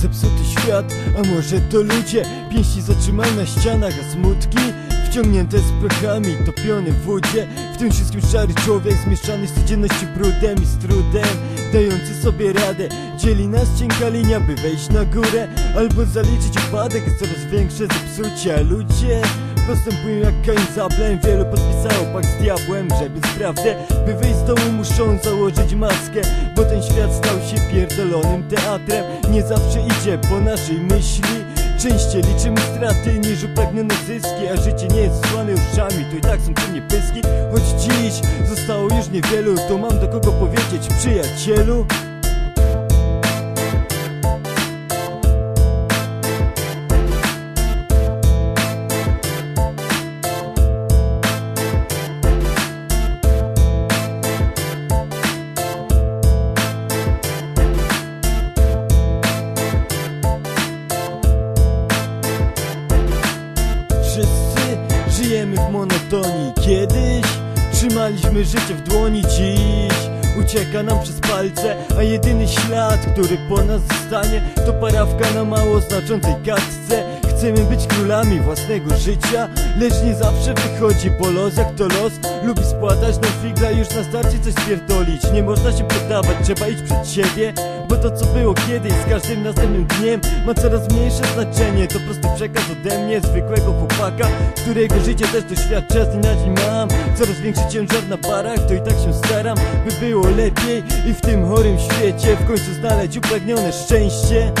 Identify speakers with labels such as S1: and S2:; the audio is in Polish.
S1: zepsuty świat, a może to ludzie Pięści zatrzymają na ścianach, a smutki Wciągnięte z prochami, topione w wodzie. W tym wszystkim szary człowiek zmieszczany z codzienności brudem i z trudem Dający sobie radę. Dzieli nas cienka linia, by wejść na górę Albo zaliczyć upadek, coraz większe zepsucie. A ludzie postępują jak Kain z Ablem Wielu podpisało pakt z diabłem, żeby sprawdę By wyjść z domu muszą założyć maskę Bo ten świat stał się pierdolonym teatrem. Nie zawsze idzie po naszej myśli. Częściej liczymy straty niż upragnione zyski A życie nie jest złane uszami, to i tak są przy pyski. Choć dziś zostało już niewielu To mam do kogo powiedzieć, przyjacielu żyjemy w monotonii. Kiedyś trzymaliśmy życie w dłoni Dziś ucieka nam przez palce A jedyny ślad, który po nas zostanie To parawka na mało znaczącej kartce Chcemy być królami własnego życia Lecz nie zawsze wychodzi po los jak to los Lubi spłatać na figla już na starcie coś spierdolić Nie można się poddawać, trzeba iść przed siebie Bo to co było kiedyś z każdym następnym dniem Ma coraz mniejsze znaczenie. To prosty przekaz ode mnie, zwykłego chłopaka Którego życie też doświadcza, z dnia na dzień mam Coraz większy ciężar na barach, to i tak się staram By było lepiej i w tym chorym świecie W końcu znaleźć upragnione szczęście